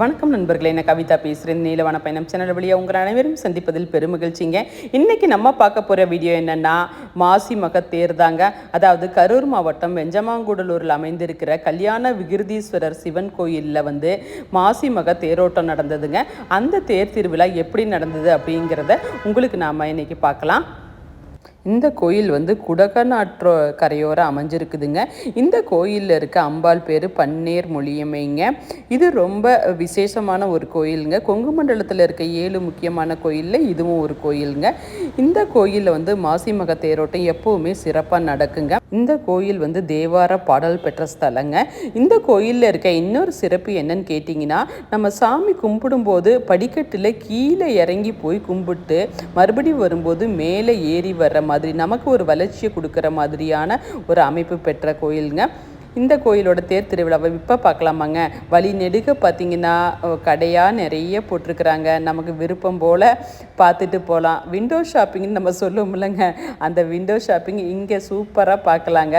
வணக்கம் நண்பர்களே நான் கவிதா பேசுகிறேன் நீலவான பயணம் சேனல் வழியாக உங்கள் அனைவரும் சந்திப்பதில் பெருமகிழ்ச்சிங்க. இன்றைக்கி நம்ம பார்க்க போகிற வீடியோ என்னென்னா மாசி மக தேர் தாங்க அதாவது கரூர் மாவட்டம் வெஞ்சமாங்குடலூரில் அமைந்திருக்கிற கல்யாண விகிருதீஸ்வரர் சிவன் கோயிலில் வந்து மாசி மக தேரோட்டம் நடந்ததுங்க. அந்த தேர் திருவிழா எப்படி நடந்தது அப்படிங்கிறத உங்களுக்கு நாம் இன்னைக்கு பார்க்கலாம். இந்த கோயில் வந்து குடகநாற்றோ கரையோரம் அமைஞ்சிருக்குதுங்க. இந்த கோயிலில் இருக்க அம்பாள் பேர் பன்னீர் மொழியமைங்க இது ரொம்ப விசேஷமான ஒரு கோயிலுங்க. கொங்கு மண்டலத்தில் இருக்க ஏழு முக்கியமான கோயிலில் இதுவும் ஒரு கோயிலுங்க. இந்த கோயிலில் வந்து மாசி மக தேரோட்டம் எப்போவுமே சிறப்பாக நடக்குங்க. இந்த கோயில் வந்து தேவார பாடல் பெற்ற ஸ்தலங்க. இந்த கோயிலில் இருக்க இன்னொரு சிறப்பு என்னன்னு கேட்டிங்கன்னா நம்ம சாமி கும்பிடும்போது படிக்கட்டில் கீழே இறங்கி போய் கும்பிட்டு மறுபடியும் வரும்போது மேலே ஏறி வர மாதிரி நமக்கு ஒரு வளர்ச்சியை கொடுக்குற மாதிரியான ஒரு அமைப்பு பெற்ற கோயிலுங்க. இந்த கோயிலோட தேர் திருவிழாவை இப்போ பார்க்கலாமாங்க. வழி நெடுக பார்த்தீங்கன்னா கடையாக நிறைய போட்டிருக்கிறாங்க. நமக்கு விருப்பம் போல் பார்த்துட்டு போகலாம் விண்டோ ஷாப்பிங்னு நம்ம சொல்லுவோம்லங்க. அந்த விண்டோ ஷாப்பிங் இங்கே சூப்பராக பார்க்கலாங்க.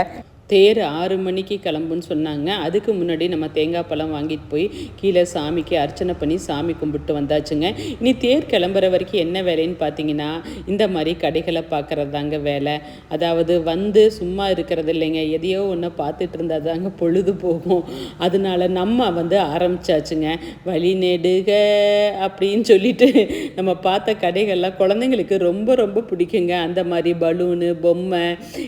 தேர் ஆறு மணிக்கு கிளம்புன்னு சொன்னாங்க. அதுக்கு முன்னாடி நம்ம தேங்காய் பழம் வாங்கிட்டு போய் கீழே சாமிக்கு அர்ச்சனை பண்ணி சாமி கும்பிட்டு வந்தாச்சுங்க. இனி தேர் கிளம்புற வரைக்கும் என்ன வேலைன்னு பார்த்தீங்கன்னா இந்த மாதிரி கடைகளை பார்க்குறது தாங்க வேலை. அதாவது வந்து சும்மா இருக்கிறது இல்லைங்க. எதையோ ஒன்று பார்த்துட்டு இருந்தால் தாங்க பொழுது போகும். அதனால நம்ம வந்து ஆரம்பிச்சாச்சுங்க. வழி நெடுக அப்படின்னு சொல்லிட்டு நம்ம பார்த்த கடைகள்லாம் குழந்தைங்களுக்கு ரொம்ப ரொம்ப பிடிக்குங்க. அந்த மாதிரி பலூனு பொம்மை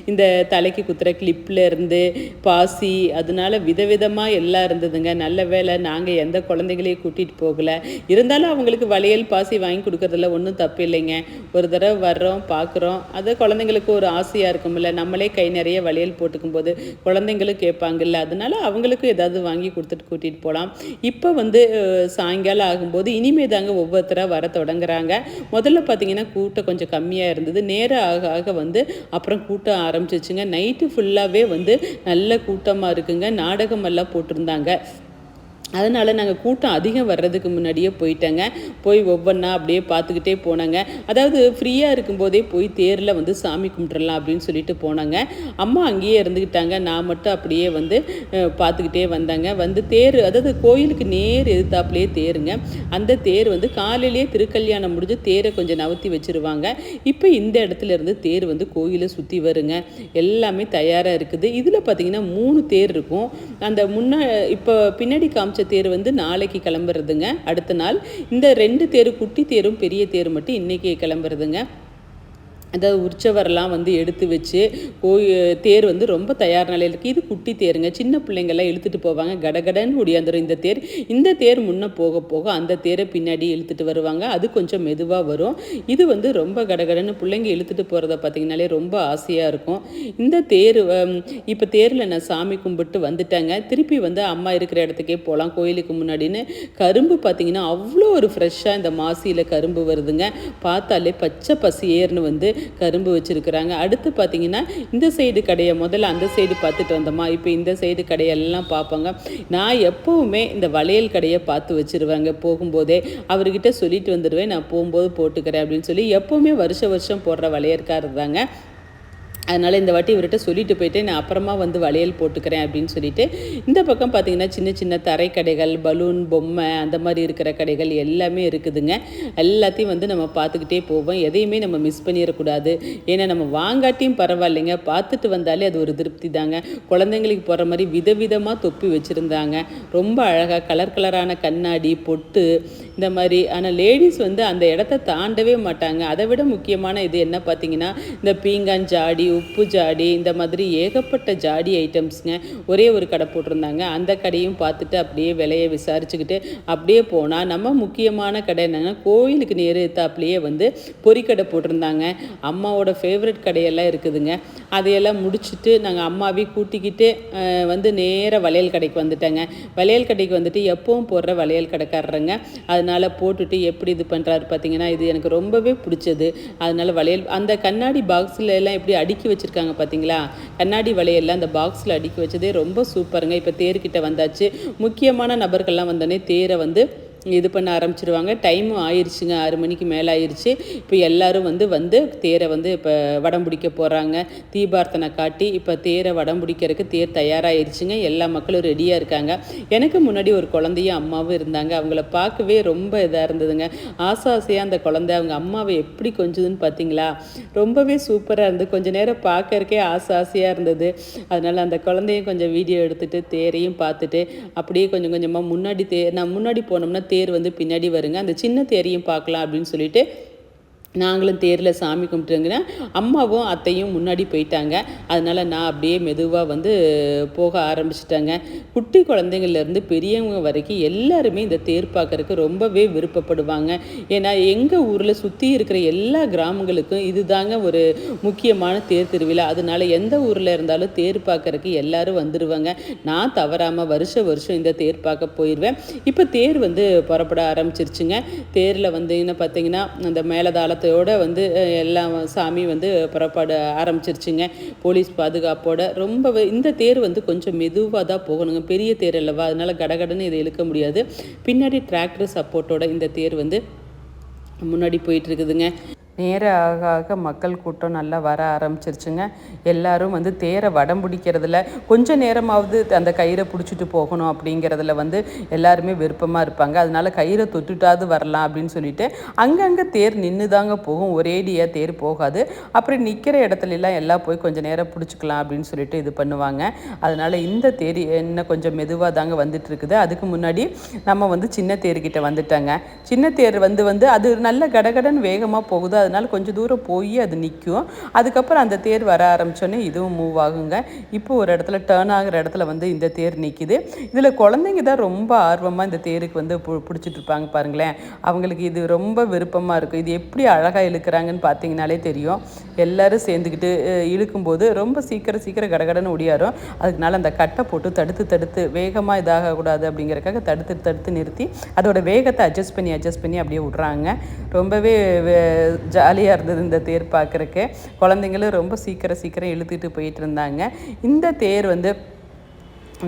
இந்த தலைக்கு குத்துற கிளிப்பில் இருந்து பாசி அதனால விதவிதமாக எல்லாம் இருந்ததுங்க. நல்ல வேலை நாங்கள் எந்த குழந்தைகளையும் கூட்டிகிட்டு போகலை. இருந்தாலும் அவங்களுக்கு வளையல் பாசி வாங்கி கொடுக்கறதுல ஒன்றும் தப்பு இல்லைங்க. ஒரு தடவை வர்றோம் பார்க்குறோம் அது குழந்தைங்களுக்கு ஒரு ஆசையாக இருக்கும்ல. நம்மளே கை நிறைய வளையல் போட்டுக்கும் போது குழந்தைங்களும் கேட்பாங்கல்ல. அதனால அவங்களுக்கும் ஏதாவது வாங்கி கொடுத்துட்டு கூட்டிகிட்டு போகலாம் இப்போ வந்து சாயங்காலம் ஆகும்போது இனிமே தாங்க ஒவ்வொருத்தராக வர தொடங்குறாங்க. முதல்ல பார்த்தீங்கன்னா கூட்டம் கொஞ்சம் கம்மியாக இருந்தது. நேரம் ஆக ஆக வந்து அப்புறம் கூட்டம் ஆரம்பிச்சிச்சுங்க. நைட்டு ஃபுல்லாகவே வந்து வந்து நல்ல கூட்டமாக இருக்குங்க. நாடகம் எல்லாம் போட்டிருந்தாங்க. அதனால் நாங்கள் கூட்டம் அதிகம் வர்றதுக்கு முன்னாடியே போயிட்டேங்க. போய் ஒவ்வொன்றா அப்படியே பார்த்துக்கிட்டே போனாங்க. அதாவது ஃப்ரீயாக இருக்கும்போதே போய் தேரில் வந்து சாமி கும்பிட்றலாம் அப்படின்னு சொல்லிட்டு போனாங்க. அம்மா அங்கேயே இருந்துக்கிட்டாங்க நான் மட்டும் அப்படியே வந்து பார்த்துக்கிட்டே வந்தாங்க. வந்து தேர் அதாவது கோயிலுக்கு நேர் எதிர்த்தாப்புலேயே தேருங்க. அந்த தேர் வந்து காலையிலேயே திருக்கல்யாணம் முடிஞ்சு தேரை கொஞ்சம் நவுத்தி வச்சிருவாங்க. இப்போ இந்த இடத்துல இருந்து தேர் வந்து கோயிலை சுற்றி வருங்க. எல்லாமே தயாராக இருக்குது. இதில் பார்த்தீங்கன்னா மூணு தேர் இருக்கும். அந்த முன்ன இப்போ பின்னாடி காமிச்சு தேர் வந்து நாளைக்கு கிளம்புறதுங்க. அடுத்த நாள் இந்த ரெண்டு தேர் குட்டி தேரும் பெரிய தேர் மட்டும் இன்னைக்கு கிளம்புறதுங்க. அதாவது உற்சவரெல்லாம் வந்து எடுத்து வச்சு கோய் தேர் வந்து ரொம்ப தயார் நிலையில் இருக்குது இது குட்டி தேருங்க. சின்ன பிள்ளைங்கள்லாம் இழுத்துட்டு போவாங்க. கடகடன்னு ஒடியாந்துரும் இந்த தேர். இந்த தேர் முன்னே போக போக அந்த தேரை பின்னாடி இழுத்துட்டு வருவாங்க. அது கொஞ்சம் மெதுவாக வரும். இது வந்து ரொம்ப கடகடன்னு பிள்ளைங்க இழுத்துட்டு போகிறத பார்த்திங்கனாலே ரொம்ப ஆசையாக இருக்கும். இந்த தேர் இப்போ தேரில் நான் சாமி கும்பிட்டு வந்துட்டேங்க. திருப்பி வந்து அம்மா இருக்கிற இடத்துக்கே போகலாம் கோயிலுக்கு முன்னாடின்னு. கரும்பு பார்த்தீங்கன்னா அவ்வளோ ஒரு ஃப்ரெஷ்ஷாக இந்த மாசியில் கரும்பு வருதுங்க. பார்த்தாலே பச்சை பசியேர்னு வந்து கரும்பு வச்சுருக்குறாங்க. அடுத்து பார்த்திங்கன்னா இந்த சைடு கடையை முதல்ல அந்த சைடு பார்த்துட்டு வந்தோமா? இப்போ இந்த சைடு கடையெல்லாம் பார்ப்பாங்க. நான் எப்போவுமே இந்த வளையல் கடையை பார்த்து வச்சிருவாங்க. போகும்போதே அவர்கிட்ட சொல்லிட்டு வந்துடுவேன். நான் போகும்போது போட்டுக்கிறேன் அப்படின்னு சொல்லி எப்போவுமே வருஷ வருஷம் போடுற வளையற்காரர் தாங்க. அதனால் இந்த வாட்டி இவர்கிட்ட சொல்லிட்டு போயிட்டு நான் அப்புறமா வந்து வளையல் போட்டுக்கிறேன் அப்படின்னு சொல்லிட்டு இந்த பக்கம் பார்த்தீங்கன்னா சின்ன சின்ன தரை கடைகள் பலூன் பொம்மை அந்த மாதிரி இருக்கிற கடைகள் எல்லாமே இருக்குதுங்க. எல்லாத்தையும் வந்து நம்ம பார்த்துக்கிட்டே போவோம். எதையுமே நம்ம மிஸ் பண்ணிடக்கூடாது. ஏன்னா நம்ம வாங்காட்டியும் பரவாயில்லைங்க. பார்த்துட்டு வந்தாலே அது ஒரு திருப்தி தாங்க குழந்தைங்களுக்கு போகிற மாதிரி விதவிதமாக தொப்பி வச்சுருந்தாங்க. ரொம்ப அழகாக கலர் கலரான கண்ணாடி பொட்டு இந்த மாதிரி. ஆனால் லேடிஸ் வந்து அந்த இடத்த தாண்டவே மாட்டாங்க. அதை விட முக்கியமான இது என்ன பார்த்தீங்கன்னா இந்த பீங்கான் ஜாடி உப்பு ஜாடி இந்த மாதிரி ஏகப்பட்ட ஜாடி ஐட்டம்ஸுங்க ஒரே ஒரு கடை போட்டிருந்தாங்க. அந்த கடையும் பார்த்துட்டு அப்படியே விலையை விசாரிச்சுக்கிட்டு அப்படியே போனால் நம்ம முக்கியமான கடை என்னென்னா கோயிலுக்கு நேர் அப்படியே வந்து பொறிக்கடை போட்டிருந்தாங்க. அம்மாவோட ஃபேவரட் கடையெல்லாம் இருக்குதுங்க. அதையெல்லாம் முடிச்சுட்டு நாங்கள் அம்மாவே கூட்டிக்கிட்டு வந்து நேராக வளையல் கடைக்கு வந்துட்டேங்க. வளையல் கடைக்கு வந்துட்டு எப்பவும் போடுற வளையல் கடைக்காரருங்க. அதனால் போட்டுட்டு எப்படி இது பண்ணுறாரு பார்த்தீங்கன்னா இது எனக்கு ரொம்பவே பிடிச்சது. அதனால் வளையல் அந்த கண்ணாடி பாக்ஸில் எல்லாம் எப்படி அடிக்க வச்சுருக்காங்க பார்த்தீங்களா கண்ணாடி வளையல்லாம் அந்த பாக்ஸில் அடுக்கி வச்சதே ரொம்ப சூப்பருங்க இப்போ தேர்கிட்ட வந்தாச்சு. முக்கியமான நபர்கள்லாம் வந்தோடனே தேரை வந்து இது பண்ண ஆரம்பிச்சிருவாங்க. டைமும் ஆயிடுச்சுங்க ஆறு மணிக்கு மேலே ஆயிடுச்சு இப்போ எல்லோரும் வந்து வந்து தேரை வந்து இப்போ வடம் பிடிக்க போகிறாங்க தீபார்த்தனை காட்டி இப்போ தேரை வடம் பிடிக்கிறதுக்கு தேர் தயாராகிருச்சுங்க எல்லா மக்களும் ரெடியாக இருக்காங்க. எனக்கு முன்னாடி ஒரு குழந்தையும் அம்மாவும் இருந்தாங்க. அவங்கள பார்க்கவே ரொம்ப இதாக இருந்ததுங்க. ஆசை ஆசையாக அந்த குழந்தை அவங்க அம்மாவை எப்படி கொஞ்சதுன்னு பார்த்தீங்களா ரொம்பவே சூப்பராக இருந்து கொஞ்ச நேரம் பார்க்கறக்கே ஆசை ஆசையாக இருந்தது. அதனால் அந்த குழந்தையும் கொஞ்சம் வீடியோ எடுத்துகிட்டு தேரையும் பார்த்துட்டு அப்படியே கொஞ்சம் கொஞ்சமாக முன்னாடி தே நான் முன்னாடி போனோம்னா தேர் வந்து பின்னாடி வருங்க. அந்த சின்ன தேரையும் பார்க்கலாம் அப்படின்னு சொல்லிட்டு நாங்களும் தேரில் சாமி கும்பிட்டுருங்கன்னா அம்மாவும் அத்தையும் முன்னாடி போயிட்டாங்க. அதனால் நான் அப்படியே மெதுவாக வந்து போக ஆரம்பிச்சிட்டேங்க. குட்டி குழந்தைங்கள்லேருந்து பெரியவங்க வரைக்கும் எல்லாருமே இந்த தேர் பார்க்கறதுக்கு ரொம்பவே விருப்பப்படுவாங்க. ஏன்னா எங்கள் ஊரில் சுற்றி இருக்கிற எல்லா கிராமங்களுக்கும் இதுதாங்க ஒரு முக்கியமான தேர் திருவிழா. அதனால எந்த ஊரில் இருந்தாலும் தேர் பார்க்கறதுக்கு எல்லாரும் வந்துடுவாங்க நான் தவறாமல் வருஷம் வருஷம் இந்த தேர் பார்க்க போயிடுவேன் இப்போ தேர் வந்து புறப்பட ஆரம்பிச்சிருச்சுங்க. தேரில் வந்து என்ன பார்த்தீங்கன்னா அந்த மேலதாளத்தோட வந்து எல்லா எல்லாம் சாமி வந்து புறப்பாட ஆரம்பிச்சிருச்சுங்க. போலீஸ் பாதுகாப்போட ரொம்ப இந்த தேர் வந்து கொஞ்சம் மெதுவாக தான் போகணுங்க. பெரிய தேர் அல்லவா? அதனால் கடகடன்னு இதை இழுக்க முடியாது. பின்னாடி டிராக்டர் சப்போர்ட்டோட இந்த தேர் வந்து முன்னாடி போயிட்டு இருக்குதுங்க. நேரம் ஆக ஆக மக்கள் கூட்டம் நல்லா வர ஆரம்பிச்சிருச்சுங்க. எல்லாரும் வந்து தேரை வடம் பிடிக்கிறதுல கொஞ்சம் நேரமாவது அந்த கயிறை பிடிச்சிட்டு போகணும் அப்படிங்கிறதுல வந்து எல்லாருமே விருப்பமாக இருப்பாங்க. அதனால கயிறை தொட்டுட்டாவது வரலாம் அப்படின்னு சொல்லிட்டு அங்கங்கே தேர் நின்று தாங்க போகும். ஒரேடியாக தேர் போகாது. அப்புறம் நிற்கிற இடத்துலலாம் எல்லாம் போய் கொஞ்சம் நேரம் பிடிச்சிக்கலாம் அப்படின்னு சொல்லிட்டு இது பண்ணுவாங்க. அதனால் இந்த தேர் என்ன கொஞ்சம் மெதுவாக தாங்க வந்துட்டு இருக்குது அதுக்கு முன்னாடி நம்ம வந்து சின்ன தேர்கிட்ட வந்துட்டாங்க. சின்ன தேர் வந்து வந்து அது நல்ல கடகடன் வேகமாக போகுது அதனால் கொஞ்சம் தூரம் போய் அது நிற்கும். அதுக்கப்புறம் அந்த தேர் வர ஆரம்பித்தோடனே இதுவும் மூவ் ஆகுங்க. இப்போ ஒரு இடத்துல டேர்ன் ஆகிற இடத்துல வந்து இந்த தேர் நிற்கிது இதில் குழந்தைங்க தான் ரொம்ப ஆர்வமாக இந்த தேருக்கு வந்து பு- பிடிச்சிட்டு இருப்பாங்க பாருங்களேன். அவங்களுக்கு இது ரொம்ப விருப்பமாக இருக்கும். இது எப்படி அழகாக இழுக்கிறாங்கன்னு பார்த்தீங்கனாலே தெரியும். எல்லோரும் சேர்ந்துக்கிட்டு இழுக்கும்போது ரொம்ப சீக்கிரம் சீக்கிரம் கடகடன்னு ஒடியாரும். அதுக்குனால அந்த கட்டை போட்டு தடுத்து தடுத்து வேகமாக இதாகக்கூடாது அப்படிங்கிறக்காக தடுத்து தடுத்து நிறுத்தி அதோட வேகத்தை அட்ஜஸ்ட் பண்ணி அட்ஜஸ்ட் பண்ணி அப்படியே விட்றாங்க. ரொம்பவே ஜாலியாக இருந்தது இந்த தேர் பார்க்குறக்கு குழந்தைங்களும் ரொம்ப சீக்கிரம் சீக்கிரம் இழுத்துட்டு போயிட்டு இருந்தாங்க. இந்த தேர் வந்து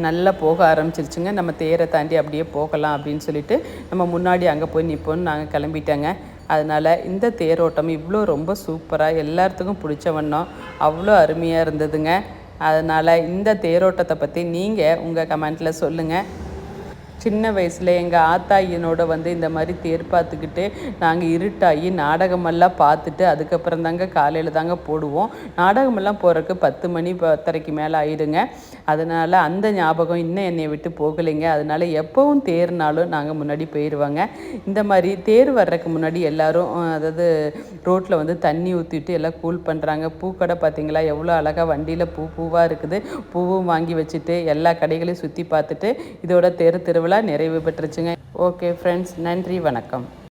நல்லா போக ஆரம்பிச்சிருச்சுங்க. நம்ம தேரை தாண்டி அப்படியே போகலாம் அப்படின்னு சொல்லிட்டு நம்ம முன்னாடி அங்கே போய் நிற்போன்னு நாங்கள் கிளம்பிட்டேங்க. அதனால் இந்த தேரோட்டம் இவ்வளோ ரொம்ப சூப்பராக எல்லாத்துக்கும் பிடிச்ச வண்ணம். அவ்வளோ அருமையாக இருந்ததுங்க. அதனால் இந்த தேரோட்டத்தை பற்றி நீங்கள் உங்கள் கமெண்ட்டில் சொல்லுங்கள் சின்ன வயசில் எங்கள் ஆத்தாயினோட வந்து இந்த மாதிரி தேர் பார்த்துக்கிட்டு நாங்கள் இருட்டாகி நாடகமெல்லாம் பார்த்துட்டு அதுக்கப்புறம் தாங்க காலையில் தாங்க போடுவோம். நாடகமெல்லாம் போகிறக்கு பத்து மணி பத்தரைக்கு மேலே ஆயிடுங்க. அதனால் அந்த ஞாபகம் இன்னும் என்னை விட்டு போகலைங்க. அதனால் எப்போவும் தேர்னாலும் நாங்கள் முன்னாடி போயிடுவாங்க இந்த மாதிரி தேர் வர்றதுக்கு முன்னாடி எல்லோரும் அதாவது ரோட்டில் வந்து தண்ணி ஊற்றிட்டு எல்லாம் கூல் பண்ணுறாங்க பூக்கடை பார்த்தீங்களா? எவ்வளோ அழகாக வண்டியில் பூ பூவாக இருக்குது. பூவும் வாங்கி வச்சுட்டு எல்லா கடைகளையும் சுற்றி பார்த்துட்டு இதோட தேர் திருவிழா நிறைவு பெற்றுச்சுங்க. ஓகே ஃப்ரெண்ட்ஸ் நன்றி வணக்கம்.